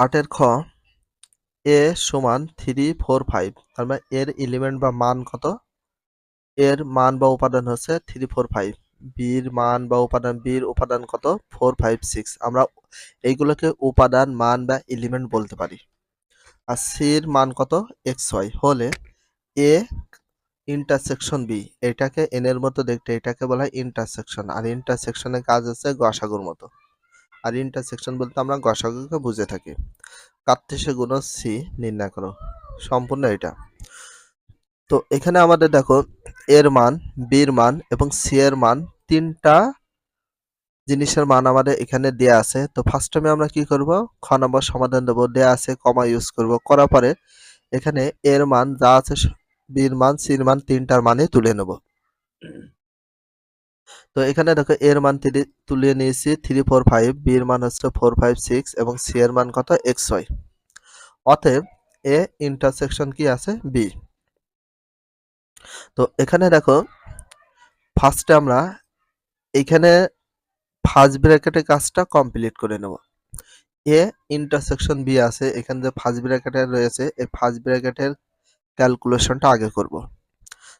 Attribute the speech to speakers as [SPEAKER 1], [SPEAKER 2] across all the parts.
[SPEAKER 1] আটের খ, এ সমান থ্রি ফোর ফাইভ তার মানে এর এলিমেন্ট বা মান কত? এর মান বা উপাদান হচ্ছে থ্রি ফোর ফাইভ বির মান বা উপাদান বির উপাদান কত? ফোর ফাইভ সিক্স আমরা এইগুলোকে উপাদান, মান বা এলিমেন্ট বলতে পারি। আর সির মান কত? এক্স ওয়াই হলে এ ইন্টারসেকশন বি এটাকে এনের মতো দেখতে, এটাকে বলা হয় ইন্টারসেকশন আর ইন্টারসেকশনের কাজ হচ্ছে গসাগুর মতো। আর ইন্টারসেকশন বলতে আমরা গসাগুকে বুঝে থাকি। কার্তেশে গুণ সি নির্ণয় করো। সম্পূর্ণ এটা। তো এখানে আমাদের দেখো, এর মান, বির মান এবং সি এর মান তিনটা জিনিসের মান আমাদের এখানে দেয়া আছে। তো ফার্স্ট টাইমে আমরা কি করব? খ নম্বর সমাধান দেবো। দেয়া আছে কমা ইউজ করব। করার পরে এখানে এর মান যা আছে, বির মান সির মান তিনটার মানে তুলে নেব। তো এখানে দেখো এর মান থ্রি তুলে নিয়েছি থ্রি ফোর ফাইভ বির মান হচ্ছে ফোর ফাইভ সিক্স এবং সি এর মান কত? এক্স ওয়াই অতএব এ ইন্টারসেকশন কি আছে? বি তো এখানে দেখো ফার্স্টে আমরা এখানে ফার্স্ট ব্র্যাকেটের কাজটা কমপ্লিট করে নেব। এ ইন্টারসেকশন বি আছে, এখানে যে ফার্স্ট ব্র্যাকেটের রয়েছে, এই ফার্স্ট ব্র্যাকেটের ক্যালকুলেশনটা আগে করব।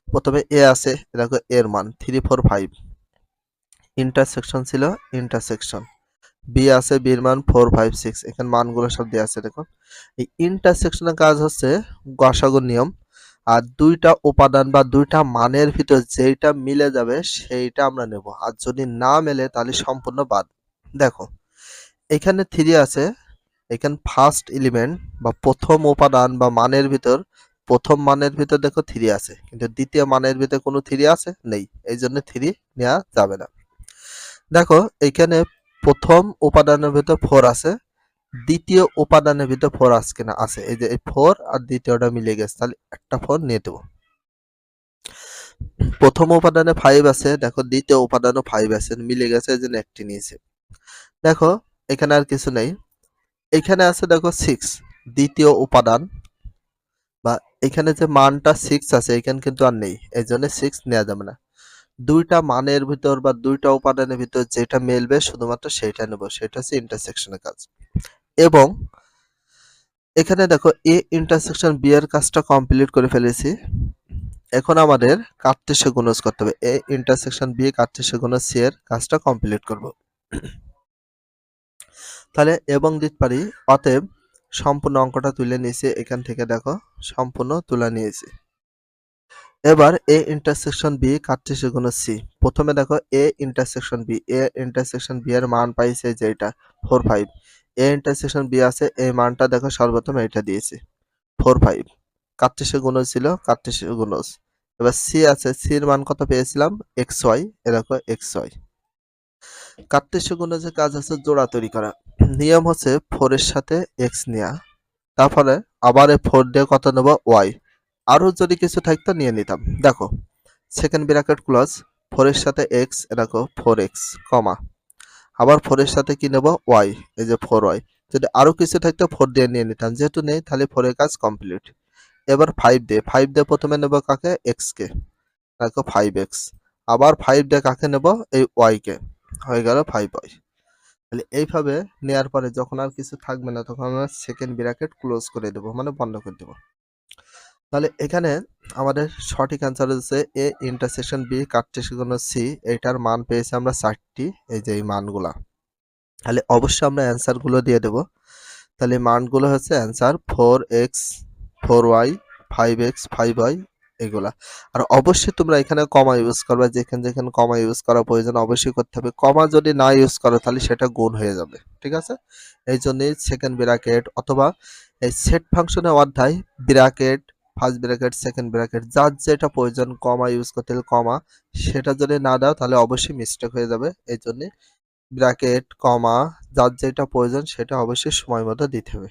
[SPEAKER 1] প্রথমে এ আছে, দেখো এর মান থ্রি ফোর ফাইভ ইন্টারসেকশন ছিল ইন্টারসেকশন বি আছে বির মান ফোর ফাইভ সিক্স এখানে মানগুলো সব দেওয়া আছে দেখো এই ইন্টারসেকশনের কাজ হচ্ছে গসাগুর নিয়ম। আর দুইটা উপাদান বা দুইটা মানের ভিতর যেইটা মিলে যাবে সেইটা আমরা নেব। আর যদি না মেলে, তাহলে সম্পূর্ণ বাদ। দেখো, এখানে থ্রি আছে, এখানে ফার্স্ট এলিমেন্ট বা প্রথম উপাদান বা মানের ভিতর, প্রথম মানের ভিতর দেখো থ্রি আছে, কিন্তু দ্বিতীয় মানের ভিতর কোনো থ্রি আছে? নেই। এই জন্য থ্রি নেওয়া যাবে না। দেখো এখানে প্রথম উপাদানের ভিতর ফোর আছে, দ্বিতীয় উপাদানের ভিতর ফোর আছে না আছে। এই যে এই ফোর আর দ্বিতীয়টা মিলে গেছে, তাহলে একটা ফোর নিয়ে দেবো প্রথম উপাদানে ফাইভ আছে, দেখো, দ্বিতীয় উপাদানও ফাইভ আছে, মিলে গেছে, এই জন্য একটি নিয়েছে। দেখো, এখানে আর কিছু নেই। এখানে আছে, দেখো সিক্স দ্বিতীয় উপাদান, বা এখানে যে মানটা সিক্স আছে, এখানে কিন্তু আর নেই, এই জন্য সিক্স নেওয়া যাবে না। দুইটা মানের ভিতর বা দুইটা উপাদানের ভিতর যেটা মেলবে শুধুমাত্র সেটা নেব, সেটা হচ্ছে ইন্টারসেকশনের কাজ। এবং এখানে দেখো এ ইন্টারসেকশন বি এর কাজটা কমপ্লিট করে ফেলেছি। এখন আমাদের কার্তেশে গুণজ করতে হবে। এ ইন্টারসেকশন বি কার্তেশে গুণজ সি এর কাজটা কমপ্লিট করব। তাহলে এবং দিতে পারি, অতএব সম্পূর্ণ অঙ্কটা তুলে নিয়েছি। এখান থেকে দেখো, সম্পূর্ণ তুলে নিয়েছি। এবার এ ইন্টারসেকশন বি কাটছে গুণ সি প্রথমে দেখো A intersection B A intersection B এর মান পাইছে যেটা four five A intersection B আছে, এই মানটা দেখো সর্বপ্রথম এটা দিয়েছে ফোর ফাইভ কাটছে গুণ ছিল, কাটছে গুণজ এবার সি আছে সির মান কত পেয়েছিলাম? এক্স ওয়াই এ দেখো এক্স ওয়াই কার্তেশ্য গুণজের কাজ আছে, জোড়া তৈরি করা। নিয়ম হচ্ছে ফোরের সাথে এক্স নেওয়া তারপরে আবার এ ফোর দিয়ে কত নেব? ওয়াই আরও যদি কিছু থাকতো, নিয়ে নিতাম। দেখো সেকেন্ড ব্র্যাকেট ক্লজ ফোরের সাথে এক্স দেখো ফোর এক্স কমা আবার ফোরের সাথে কি নেব? ওয়াই এই যে ফোর ওয়াই যদি আরও কিছু থাকতো ফোর দিয়ে নিয়ে নিতাম। যেহেতু নেই, তাহলে ফোরের কাজ কমপ্লিট এবার ফাইভ দিয়ে ফাইভ দিয়ে প্রথমে নেব কাকে? এক্স কে। দেখো ফাইভ এক্স আবার ফাইভ দিয়ে কাকে নেব? এই ওয়াইকে হয়ে গেল ফাইভ ওয়াই তাহলে এইভাবে নেওয়ার পরে যখন আর কিছু থাকবে না, তখন আমরা সেকেন্ড ব্র্যাকেট ক্লোজ করে দেবো মানে বন্ধ করে দেবো। তাহলে এখানে আমাদের সঠিক অ্যান্সার হচ্ছে A intersection B Cartesian C এটার মান পেয়েছি আমরা চারটি এই যে এই মানগুলা। তাহলে অবশ্যই আমরা অ্যান্সারগুলো দিয়ে দেব। তাহলে মানগুলো হচ্ছে answer four X four Y five X five Y এগুলা। আর অবশ্যই তোমরা এখানে কমা ইউজ করবে, যেখানে যেখানে কমা ইউজ করা প্রয়োজন অবশ্যই করতে হবে। কমা যদি না ইউজ করো, তাহলে সেটা গুণ হয়ে যাবে, ঠিক আছে? এই জন্যই সেকেন্ড ব্র্যাকেট অথবা এই সেট ফাংশনের অধ্যায় bracket first bracket second bracket যার যেটা প্রয়োজন কমা ইউজ করতে হলে কমা সেটা যদি না দাও তাহলে অবশ্যই মিস্টেক হয়ে যাবে। এই জন্যে ব্র্যাকেট কমা যার যেটা প্রয়োজন সেটা অবশ্যই সময় মতো দিতে হবে।